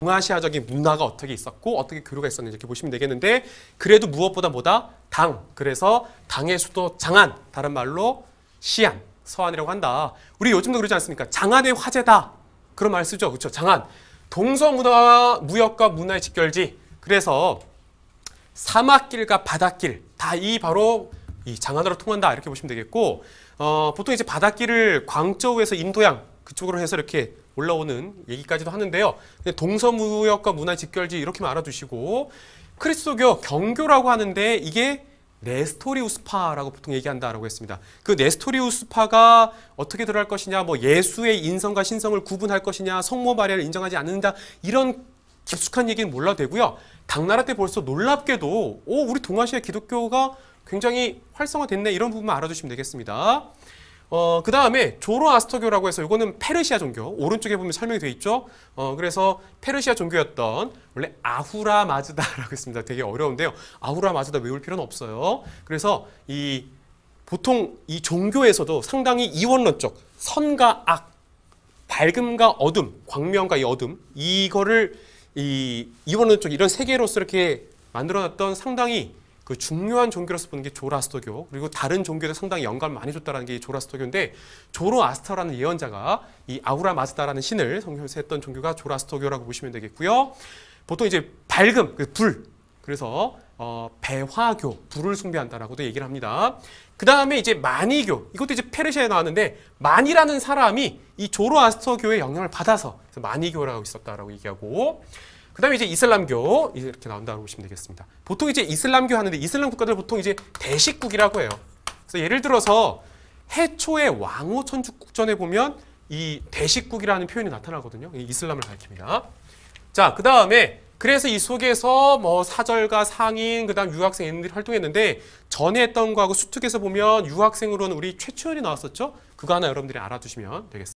동아시아적인 문화가 어떻게 있었고 어떻게 교류가 있었는지 이렇게 보시면 되겠는데 그래도 무엇보다 뭐다? 당. 그래서 당의 수도 장안. 다른 말로 시안 서안이라고 한다. 우리 요즘도 그러지 않습니까? 장안의 화제다. 그런 말 쓰죠, 그렇죠? 장안. 동서문화 무역과 문화의 직결지. 그래서 사막길과 바닷길. 다 이 바로 이 장안으로 통한다. 이렇게 보시면 되겠고 어, 보통 이제 바닷길을 광저우에서 인도양 그쪽으로 해서 이렇게 올라오는 얘기까지도 하는데요. 동서무역과 문화 직결지 이렇게만 알아두시고 크리스도교 경교라고 하는데 이게 네스토리우스파라고 보통 얘기한다라고 했습니다. 그 네스토리우스파가 어떻게 들어갈 것이냐, 뭐 예수의 인성과 신성을 구분할 것이냐, 성모 마리아를 인정하지 않는다 이런 깊숙한 얘기는 몰라도 되고요. 당나라 때 벌써 놀랍게도 오 우리 동아시아 기독교가 굉장히 활성화됐네 이런 부분만 알아두시면 되겠습니다. 어, 그 다음에 조로아스터교라고 해서 이거는 페르시아 종교 오른쪽에 보면 설명이 되어 있죠. 어, 그래서 페르시아 종교였던 원래 아후라 마즈다라고 했습니다. 되게 어려운데요. 아후라 마즈다 외울 필요는 없어요. 그래서 이 보통 이 종교에서도 상당히 이원론적 선과 악, 밝음과 어둠, 광명과 이 어둠 이거를 이 이원론적 이런 세 개로서 이렇게 만들어놨던 상당히 그 중요한 종교로서 보는 게 조라스터교 그리고 다른 종교도 상당히 영감을 많이 줬다라는 게이 조라스터교인데 조로아스터라는 예언자가 이 아우라 마즈다라는 신을 성경에서 했던 종교가 조라스터교라고 보시면 되겠고요. 보통 이제 밝음, 그 불. 그래서 어, 배화교, 불을 숭배한다라고도 얘기를 합니다. 그 다음에 이제 마니교, 이것도 이제 페르시아에 나왔는데 만이라는 사람이 이 조로아스터교의 영향을 받아서 마니교라고 있었다라고 얘기하고 그 다음에 이제 이슬람교 이렇게 나온다고 보시면 되겠습니다. 보통 이제 이슬람교 하는데 이슬람 국가들 보통 이제 대식국이라고 해요. 그래서 예를 들어서 해초의 왕호 천주국전에 보면 이 대식국이라는 표현이 나타나거든요. 이 이슬람을 가리킵니다. 자, 그 다음에 그래서 이 속에서 뭐 사절가, 상인, 그다음 유학생 이들이 활동했는데 전에 했던 거하고 수특에서 보면 유학생으로는 우리 최초연이 나왔었죠. 그거 하나 여러분들이 알아두시면 되겠습니다.